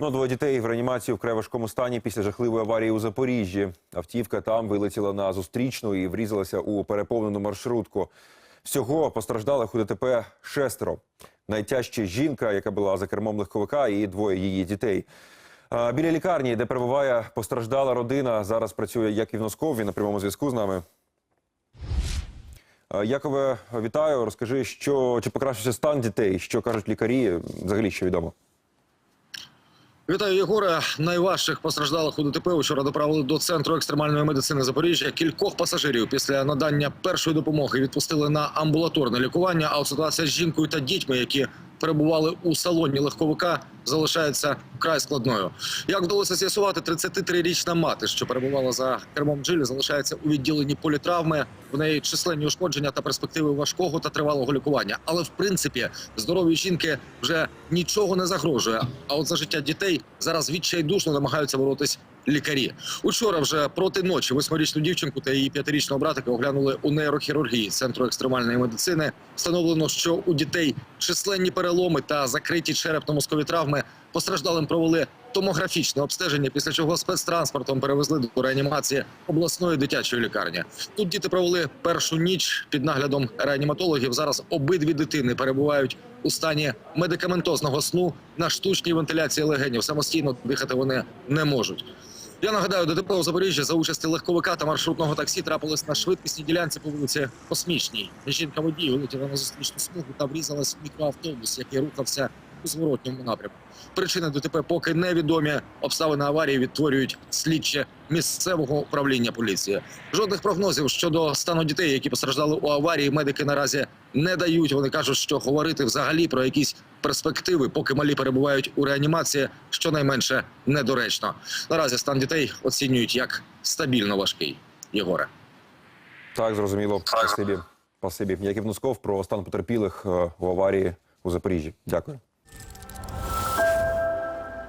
Ну, двоє дітей в реанімації в край важкому стані після жахливої аварії у Запоріжжі. Автівка там вилетіла на зустрічну і врізалася у переповнену маршрутку. Всього постраждалих у ДТП шестеро. Найтяжче жінка, яка була за кермом легковика, і двоє її дітей. Біля лікарні, де перебуває постраждала родина, зараз працює Яків Носков. Він на прямому зв'язку з нами. Якове, вітаю. Розкажи, що чи покращився стан дітей, що кажуть лікарі, взагалі що відомо. Вітаю, Єгоре. Найважчих постраждалих у ДТП вчора доправили до центру екстремальної медицини Запоріжжя. Кількох пасажирів після надання першої допомоги відпустили на амбулаторне лікування. А от ситуація з жінкою та дітьми, які перебували у салоні легковика, залишається вкрай складною. Як вдалося з'ясувати, 33-річна мати, що перебувала за кермом джилі, залишається у відділенні політравми. В неї численні ушкодження та перспективи важкого та тривалого лікування. Але в принципі здоров'ю жінки вже нічого не загрожує. А от за життя дітей зараз відчайдушно намагаються боротись лікарі. Учора вже проти ночі восьмирічну дівчинку та її п'ятирічного братика оглянули у нейрохірургії центру екстремальної медицини. Встановлено, що у дітей численні переломи та закриті черепно-мозкові травми. Постраждалим провели томографічне обстеження, після чого спецтранспортом перевезли до реанімації обласної дитячої лікарні. Тут діти провели першу ніч під наглядом реаніматологів. Зараз обидві дитини перебувають у стані медикаментозного сну на штучній вентиляції легенів. Самостійно дихати вони не можуть. Я нагадаю, ДТП у Запоріжжі за участі легковика та маршрутного таксі трапилось на швидкісній ділянці по вулиці Космічній. Жінка водій вилетіла на зустрічну смугу та врізалась в мікроавтобус, який рухався у зворотньому напрямку. Причини ДТП поки невідомі. Обставини аварії відтворюють слідче місцевого управління поліції. Жодних прогнозів щодо стану дітей, які постраждали у аварії, медики наразі не дають. Вони кажуть, що говорити взагалі про якісь перспективи, поки малі перебувають у реанімації, щонайменше недоречно. Наразі стан дітей оцінюють як стабільно важкий. Єгоре. Так, зрозуміло. Спасибі. Спасибі. Яків Носков про стан потерпілих е, у аварії у Запоріжжі. Дякую.